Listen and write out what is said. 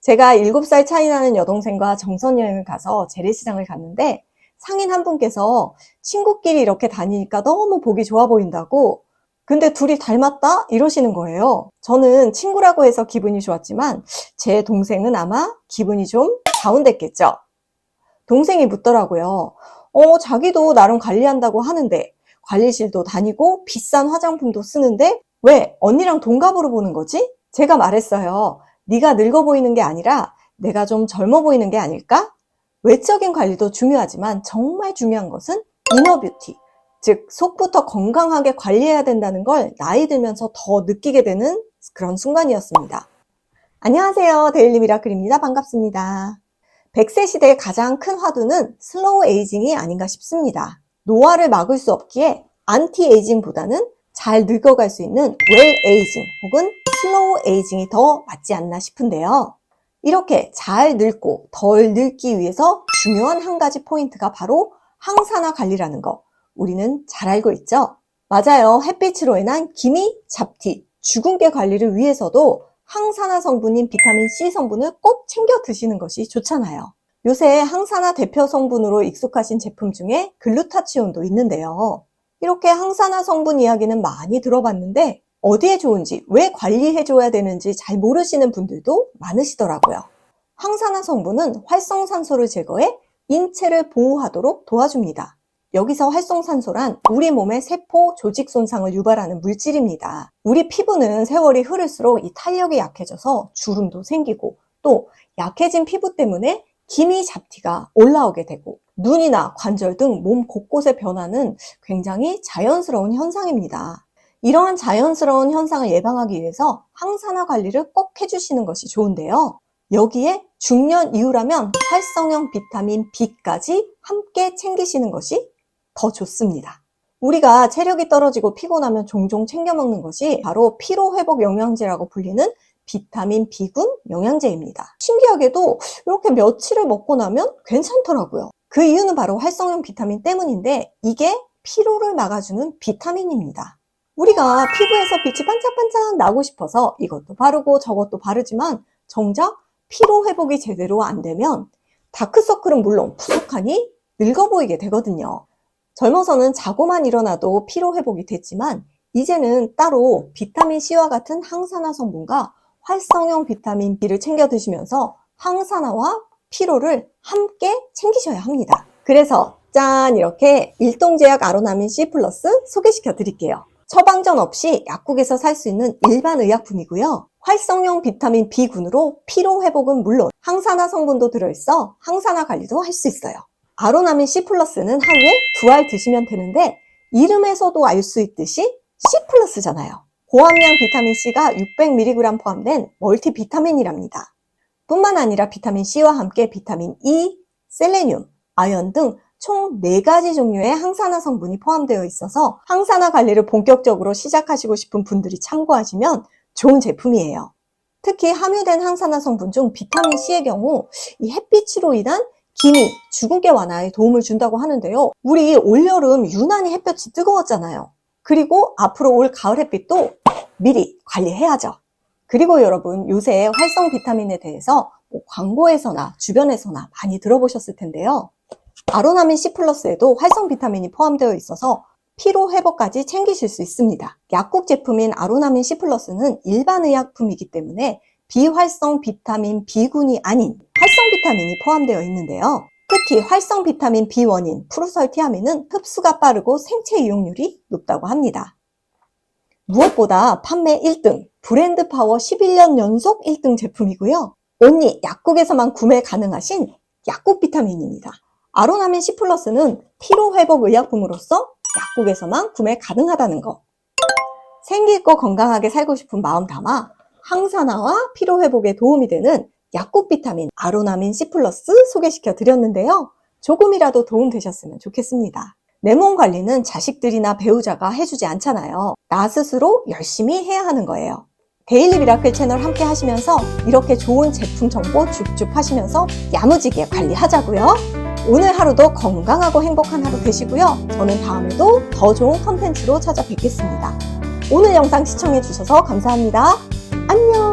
제가 7살 차이 나는 여동생과 정선 여행을 가서 재래시장을 갔는데 상인 한 분께서 친구끼리 이렇게 다니니까 너무 보기 좋아 보인다고 근데 둘이 닮았다? 이러시는 거예요. 저는 친구라고 해서 기분이 좋았지만 제 동생은 아마 기분이 좀 다운됐겠죠. 동생이 묻더라고요. 어, 자기도 나름 관리한다고 하는데 관리실도 다니고 비싼 화장품도 쓰는데 왜 언니랑 동갑으로 보는 거지? 제가 말했어요. 네가 늙어 보이는 게 아니라 내가 좀 젊어 보이는 게 아닐까? 외적인 관리도 중요하지만 정말 중요한 것은 이너 뷰티. 즉, 속부터 건강하게 관리해야 된다는 걸 나이 들면서 더 느끼게 되는 그런 순간이었습니다. 안녕하세요. 데일리 미라클입니다. 반갑습니다. 100세 시대의 가장 큰 화두는 슬로우 에이징이 아닌가 싶습니다. 노화를 막을 수 없기에 안티 에이징보다는 잘 늙어갈 수 있는 웰 에이징 혹은 슬로우 에이징이 더 맞지 않나 싶은데요. 이렇게 잘 늙고 덜 늙기 위해서 중요한 한 가지 포인트가 바로 항산화 관리라는 거 우리는 잘 알고 있죠? 맞아요. 햇빛으로 인한 기미, 잡티, 주근깨 관리를 위해서도 항산화 성분인 비타민 C 성분을 꼭 챙겨 드시는 것이 좋잖아요. 요새 항산화 대표 성분으로 익숙하신 제품 중에 글루타치온도 있는데요. 이렇게 항산화 성분 이야기는 많이 들어봤는데 어디에 좋은지, 왜 관리해줘야 되는지 잘 모르시는 분들도 많으시더라고요. 항산화 성분은 활성산소를 제거해 인체를 보호하도록 도와줍니다. 여기서 활성산소란 우리 몸의 세포 조직 손상을 유발하는 물질입니다. 우리 피부는 세월이 흐를수록 이 탄력이 약해져서 주름도 생기고 또 약해진 피부 때문에 기미 잡티가 올라오게 되고 눈이나 관절 등 몸 곳곳의 변화는 굉장히 자연스러운 현상입니다. 이러한 자연스러운 현상을 예방하기 위해서 항산화 관리를 꼭 해주시는 것이 좋은데요. 여기에 중년 이후라면 활성형 비타민 B까지 함께 챙기시는 것이 더 좋습니다. 우리가 체력이 떨어지고 피곤하면 종종 챙겨 먹는 것이 바로 피로회복 영양제라고 불리는 비타민 B군 영양제입니다. 신기하게도 이렇게 며칠을 먹고 나면 괜찮더라고요. 그 이유는 바로 활성형 비타민 때문인데 이게 피로를 막아주는 비타민입니다. 우리가 피부에서 빛이 반짝반짝 나고 싶어서 이것도 바르고 저것도 바르지만 정작 피로 회복이 제대로 안 되면 다크서클은 물론 푸석하니 늙어 보이게 되거든요. 젊어서는 자고만 일어나도 피로 회복이 됐지만 이제는 따로 비타민 C와 같은 항산화 성분과 활성형 비타민 B를 챙겨 드시면서 항산화와 피로를 함께 챙기셔야 합니다. 그래서 짠 이렇게 일동제약 아로나민 C 플러스 소개시켜 드릴게요. 처방전 없이 약국에서 살 수 있는 일반 의약품이고요. 활성형 비타민 B군으로 피로 회복은 물론 항산화 성분도 들어있어 항산화 관리도 할 수 있어요. 아로나민 C 플러스는 하루에 두 알 드시면 되는데 이름에서도 알 수 있듯이 C 플러스잖아요. 고함량 비타민 C가 600mg 포함된 멀티 비타민이랍니다. 뿐만 아니라 비타민 C와 함께 비타민 E, 셀레늄, 아연 등 총 4가지 종류의 항산화 성분이 포함되어 있어서 항산화 관리를 본격적으로 시작하시고 싶은 분들이 참고하시면 좋은 제품이에요. 특히 함유된 항산화 성분 중 비타민 C의 경우 이 햇빛으로 인한 기미, 주근깨 완화에 도움을 준다고 하는데요. 우리 올여름 유난히 햇볕이 뜨거웠잖아요. 그리고 앞으로 올 가을 햇빛도 미리 관리해야죠. 그리고 여러분 요새 활성 비타민에 대해서 뭐 광고에서나 주변에서나 많이 들어보셨을 텐데요. 아로나민 C 플러스에도 활성 비타민이 포함되어 있어서 피로 회복까지 챙기실 수 있습니다. 약국 제품인 아로나민 C 플러스는 일반 의약품이기 때문에 비활성 비타민 B군이 아닌 활성 비타민이 포함되어 있는데요. 특히 활성 비타민 B1인 프로설티아민은 흡수가 빠르고 생체 이용률이 높다고 합니다. 무엇보다 판매 1등, 브랜드 파워 11년 연속 1등 제품이고요. 온리 약국에서만 구매 가능하신 약국 비타민입니다. 아로나민 C 플러스는 피로 회복 의약품으로서 약국에서만 구매 가능하다는 거. 생기 있고 건강하게 살고 싶은 마음 담아 항산화와 피로 회복에 도움이 되는 약국 비타민 아로나민 C 플러스 소개시켜 드렸는데요. 조금이라도 도움 되셨으면 좋겠습니다. 내 몸 관리는 자식들이나 배우자가 해주지 않잖아요. 나 스스로 열심히 해야 하는 거예요. 데일리 미라클 채널 함께 하시면서 이렇게 좋은 제품 정보 줍줍 하시면서 야무지게 관리하자고요. 오늘 하루도 건강하고 행복한 하루 되시고요. 저는 다음에도 더 좋은 컨텐츠로 찾아뵙겠습니다. 오늘 영상 시청해 주셔서 감사합니다. 안녕!